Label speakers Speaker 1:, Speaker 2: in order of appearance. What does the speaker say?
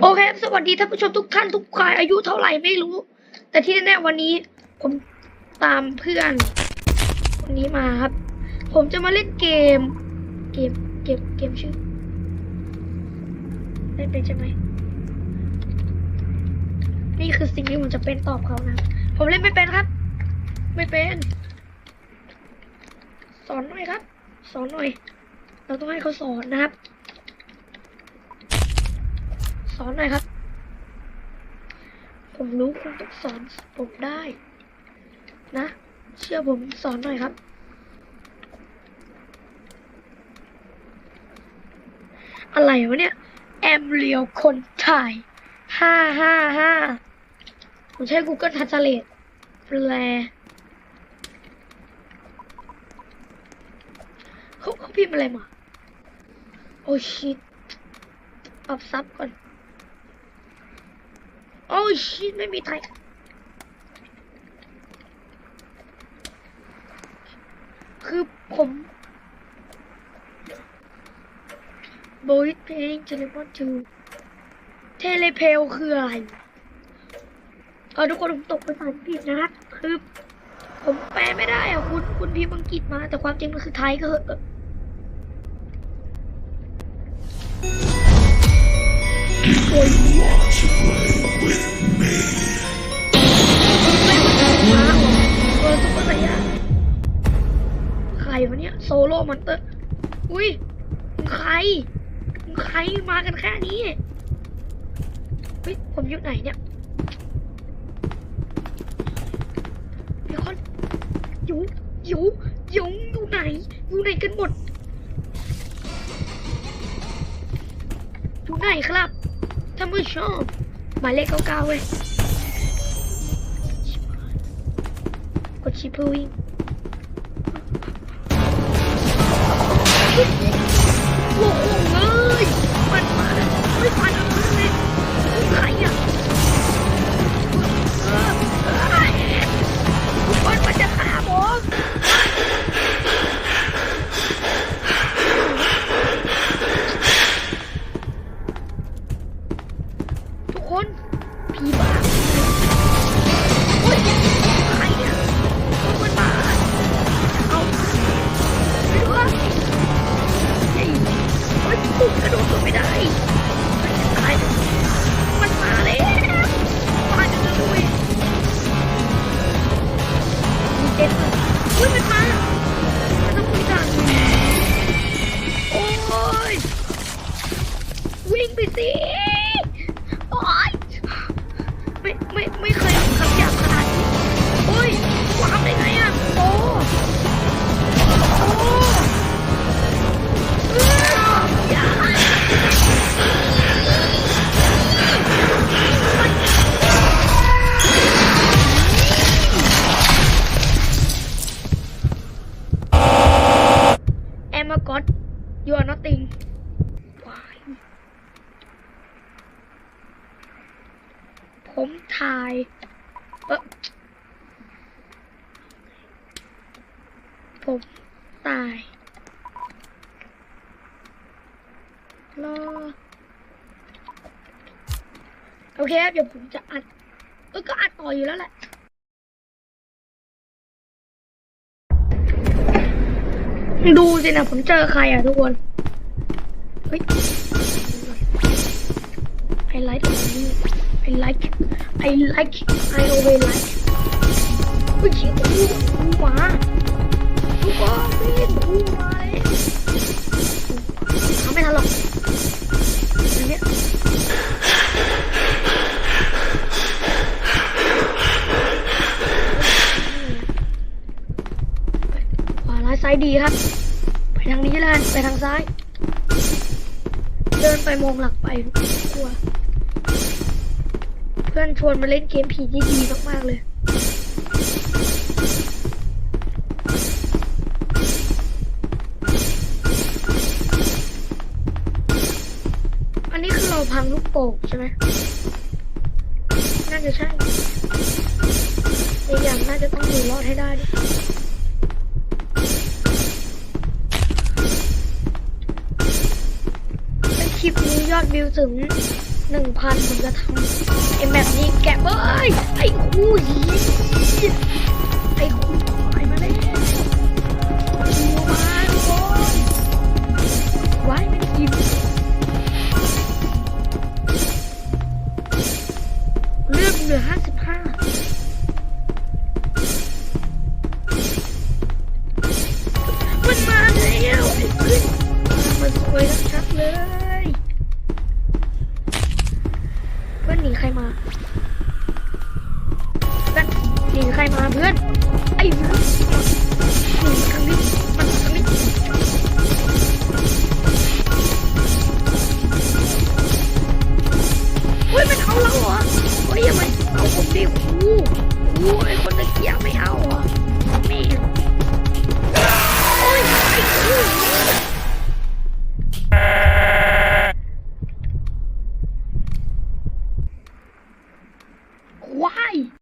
Speaker 1: โอเคสวัสดีท่านผู้ชมทุกท่านทุกกายอายุเท่าไหร่ไม่รู้ แต่ที่แน่ๆวันนี้ ผมตามเพื่อนคนนี้มาครับ ผมจะมาเล่นเกม เกมเกมเกมชื่อเล่นเป็นใช่ไหมนี่คือสิ่งที่ผมจะเป็นตอบเขานะผมเล่นไม่เป็นครับ ไม่เป็น สอนหน่อยครับ สอนหน่อย เราต้องให้เขาสอนนะครับ สอนหน่อยครับ ผมรู้คุณต้องสอนผมได้ นะ เชื่อผมสอนหน่อยครับ อะไรวะเนี่ย แอมเรียวคนถ่ายห้าห้าห้าผมใช้ Google Translate แปลเขาเขาพิมพ์อะไรมา โอ้ชิตปรับซับก่อน อ้ชิไม่มีไทยคือผมโบยเพลงเทเลพอร์ทูเทเลเพลคืออะไรเออทุกคนผมตกภาษาอังกฤษนะครับ คือ ผมแปลไม่ได้อะคุณคุณพิมพ์อังกฤษมา แต่ความจริงมันคือไทยก็เหอะไม่เหมือน ม้าหรอเออซุปเปอร์ไซยาใครวะเนี่ยโซโล่มอนเตอร์ อุ้ยมึงใครมึงใครมากันแค่นี้เฮ้ยผมอยู่ไหนเนี่ยเดี๋ยวก่อนอยู่อยู่อยู่อยู่ไหน อยู่ไหนกันหมด อยู่ไหนครับท่านผู้ชม หมายเลขเก้าเก้าเว้ยกดชิปวิ่งโอ้โหเลย สิโอ้ยไม่ไม่ไม่เคยทำคำหยาบขนาดนี้โอ้ยวางได้ไงอะโอ้โอ้เอ้ออย่าแอมมากอด you are nothing ว้าย ผมถ่ายเออผมตายรอโอเคครับเดี๋ยวผมจะอัดเออก็อัดต่ออยู่แล้วแหละดูสินะผมเจอใครอะทุกคน เฮ้ย I like it I like it I like it I always like it เฮ้ยชี้กูกูหมาทุกคนวิ่งกูมาเลยทำไม่ทันหรอกอันเนี้ยขวาร้ายซ้ายดีครับ ไปทางนี้แล้วกันไปทางซ้าย เดินไปมองหลังไปกลัว พื่อนชวนมาเล่นเกมผีที่ดีมากๆเลยอันนี้คือเราพังลูกโป่งใช่ไหมน่าจะใช่อีกอย่างน่าจะต้องอยู่รอดให้ได้ด้วยคลิปนี้ยอดวิวถึง หนึ่งพันผมจะทำไอ้แมปนี้แกะเอ้ยไอ้คู่หีไอ้คู่ ใครมาเพื่อนหนีใครมาเพื่อนไอ้เพื่อนหนีใคร